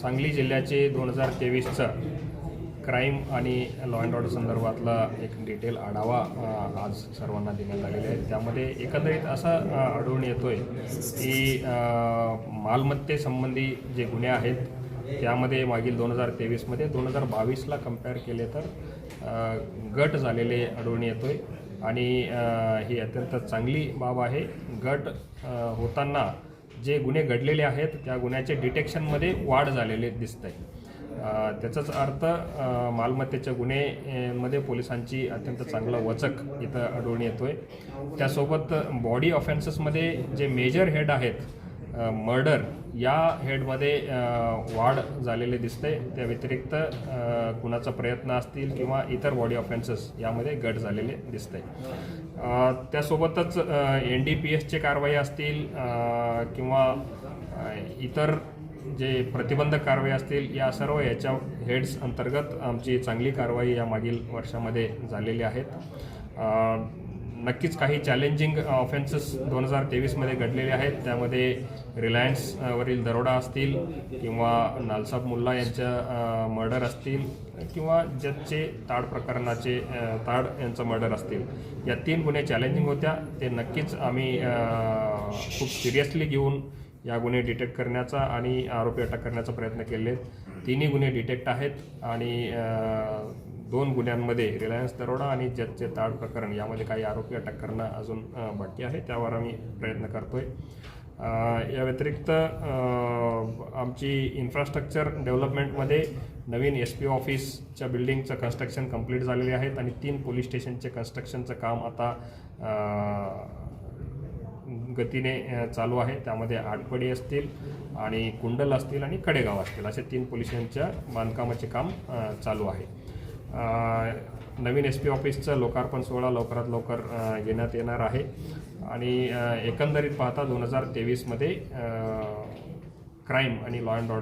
सांगली जिल्ह्याचे दोन हजार तेवीसचं क्राईम आणि लॉ अँड ऑर्डर संदर्भातला एक डिटेल आढावा आज सर्वांना देण्यात आलेला आहे. त्यामध्ये एकंदरीत असा आढळून येतो आहे की मालमत्तेसंबंधी जे गुन्हे आहेत त्यामध्ये मागील दोन हजार तेवीसमध्ये दोन हजार बावीसला कंपेअर केले तर गट झालेले आढळून येतो आहे आणि ही अत्यंत चांगली बाब आहे. गट होताना जे गुन्हे घडलेले आहेत त्या गुन्ह्याचे डिटेक्शनमध्ये वाढ झालेले दिसत आहे त्याचाच अर्थ मालमत्तेच्या गुन्हे मध्ये पोलिसांची अत्यंत चांगला वचक इथं आढळून येतो आहे त्यासोबत बॉडी ऑफेन्सेसमध्ये जे मेजर हेड आहेत मर्डर या हेडमध्ये वाढ झालेले दिसते. त्या व्यतिरिक्त कुणाचा प्रयत्न असतील किंवा इतर बॉडी ऑफेन्सेस यामध्ये घट झालेले दिसते. त्यासोबतच एन डी पी एसचे कारवाई असतील किंवा इतर जे प्रतिबंधक कारवाई असतील या सर्व याच्या हेड्स अंतर्गत आमची चांगली कारवाई या मागील वर्षामध्ये झालेली आहेत. नक्कीच काही चॅलेंजिंग ऑफेन्सेस uh, दोन हजार तेवीसमध्ये घडलेले आहेत. त्यामध्ये रिलायन्सवरील uh, दरोडा असतील किंवा नालसाब मुल्ला यांच्या uh, मर्डर असतील किंवा जजचे ताड प्रकरणाचे ताड यांचं मर्डर असतील. या तीन गुन्हे चॅलेंजिंग होत्या. ते नक्कीच आम्ही खूप सिरियसली घेऊन या गुन्हे डिटेक्ट करण्याचा आणि आरोपी अटक करण्याचा प्रयत्न केले. तिन्ही गुन्हे डिटेक्ट आहेत आणि दोन गुन्ह्यांमध्ये रिलायन्स दरोडा आणि जजचे ताड प्रकरण यामध्ये काही आरोपी अटक करणं अजून बाकी आहे. त्यावर आम्ही प्रयत्न करतोय. आहे या व्यतिरिक्त आमची इन्फ्रास्ट्रक्चर डेव्हलपमेंटमध्ये नवीन एस पी ऑफिसच्या बिल्डिंगचं कन्स्ट्रक्शन कंप्लीट झालेले आहेत आणि तीन पोलीस स्टेशनचे कन्स्ट्रक्शनचं काम आता गतीने चालू आहे. त्यामध्ये आटपडी असतील आणि कुंडल असतील आणि कडेगाव असतील असे तीन पोलिसांच्या बांधकामाचे काम चालू आहे. नवीन एस पी ऑफिसचं लोकार्पण सोहळा लवकरात लवकर घेण्यात येणार आहे. आणि एकंदरीत पाहता दोन हजार तेवीसमध्ये क्राईम आणि लॉ अँड ऑर्डर